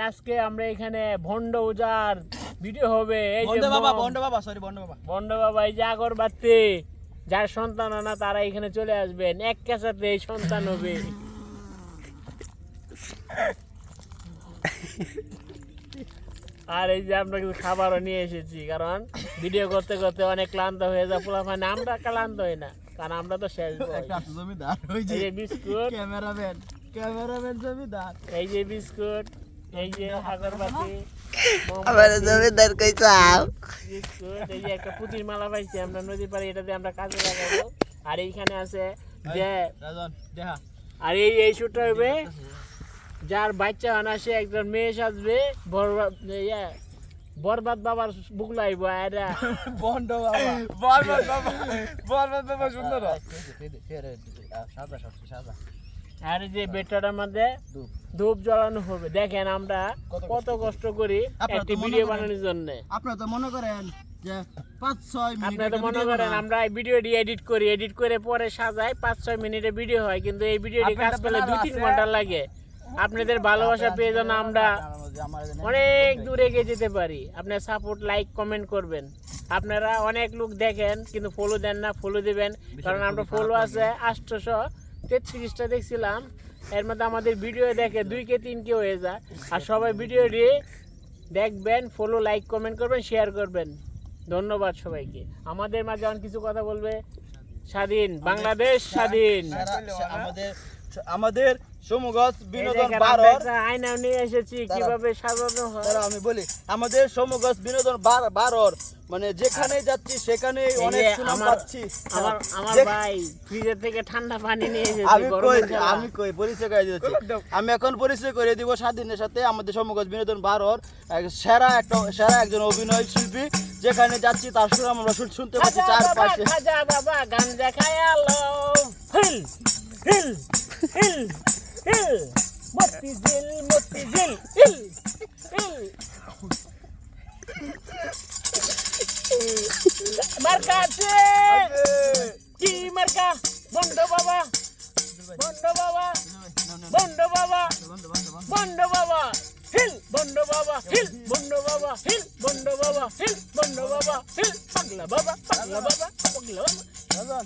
আজকে আমরা এখানে ভন্ড উজার ভিডিও হবে এই যে বাবা বন্ড বাবা সরি বন্ড বাবা। ভন্ড বাবা এই যে আগরবাতি যার সন্তান না তারা এখানে চলে আসবেন। এক কাছাতে এই সন্তান হবে। আর এই যে আমরা কিছু খাবারও নিয়ে এসেছি কারণ ভিডিও করতে করতে অনেক ক্লান্ত হয়ে যায়। পোলা মানে আমরা ক্লান্ত হই না কারণ আমরা তো শেষ জমিদার বিস্কুট। ক্যামেরাম্যান ক্যামেরাম্যান জমিদার। এই যে বিস্কুট। এই যে আগরবাতি আমার জমিদার কই চাও এই যে একটা পুতির মালা পাইছি আমরা নদী পাড়ে এটা দিয়ে আমরা কাজে লাগাবো আর এইখানে আছে যে আর এই এই শুটটা হবে যার বাচ্চা হয় না সে একজন মেয়ে সাজবে বরবাদ ইয়া, বরবাদ বাবার বুক লাইব এরা বন্ড বাবা বরবাদ বাবা বরবাদ বাবা সুন্দর সাদা সবচেয়ে সাদা আর যে বেটাটার মধ্যে ধূপ। জ্বালানো হবে। দেখেন আমরা কত কষ্ট করি। একটি ভিডিও বানানোর জন্য। আপনারা তো মনে করেন যে পাঁচ ছয় আপনারা তো মনে করেন আমরা এই ভিডিওটি এডিট করি। এডিট করে পরে সাজাই পাঁচ ছয় মিনিটে ভিডিও হয়। কিন্তু এই ভিডিওটি কাজ করলে দুই তিন ঘণ্টা লাগে। আপনাদের ভালোবাসা পেয়ে যেন আমরা অনেক দূরে এগিয়ে যেতে পারি। আপনার সাপোর্ট লাইক কমেন্ট করবেন। আপনারা অনেক লোক দেখেন কিন্তু ফলো দেন না ফলো দিবেন। কারণ আমরা ফলো আছে আটশোশো। তেত্রিশটা দেখছিলাম। এর মধ্যে আমাদের ভিডিও দেখে দুই কে, তিন কে হয়ে যায়। আর সবাই ভিডিও দিয়ে দেখবেন ফলো লাইক কমেন্ট করবেন শেয়ার করবেন। ধন্যবাদ সবাইকে। আমাদের মাঝে অনেক কিছু কথা বলবে। স্বাধীন, বাংলাদেশ স্বাধীন। আমাদের আমাদের সমগজ বিনোদন বারোর আয়না নিয়ে এসেছি কীভাবে সাজানো হয়। আমি বলি আমাদের সমগজ বিনোদন বার- বারোর মানে যেখানে যাচ্ছি সেখানে অনেক সুনাম পাচ্ছি। আমার আমার ভাই ফ্রিজের থেকে ঠান্ডা পানি নিয়ে এসেছি আমি কই আমি কই পরিচয় করে দিচ্ছি। আমি এখন পরিচয় করে দিব স্বাধীনের সাথে আমাদের সমগজ বিনোদন বারোর এক সেরা একটা সেরা একজন অভিনয় শিল্পী। যেখানে যাচ্ছি তার সুনাম আমরা শুনতে পাচ্ছি চারপাশে। খাজা বাবা গাঞ্জা খায়ালো হিল মার্কা আছে কি মার্কা? বন্ধ বাবা। বন্ধ বাবা। বন্ধ বাবা। বন্ধ বাবা। হিল। বন্ধ বাবা। হিল। বন্ধ বাবা। হিল। বন্ধ বাবা। হিল। বন্ধ বাবা। হিল। পাগলা বাবা। পাগলা বাবা। পাগলা বাবা।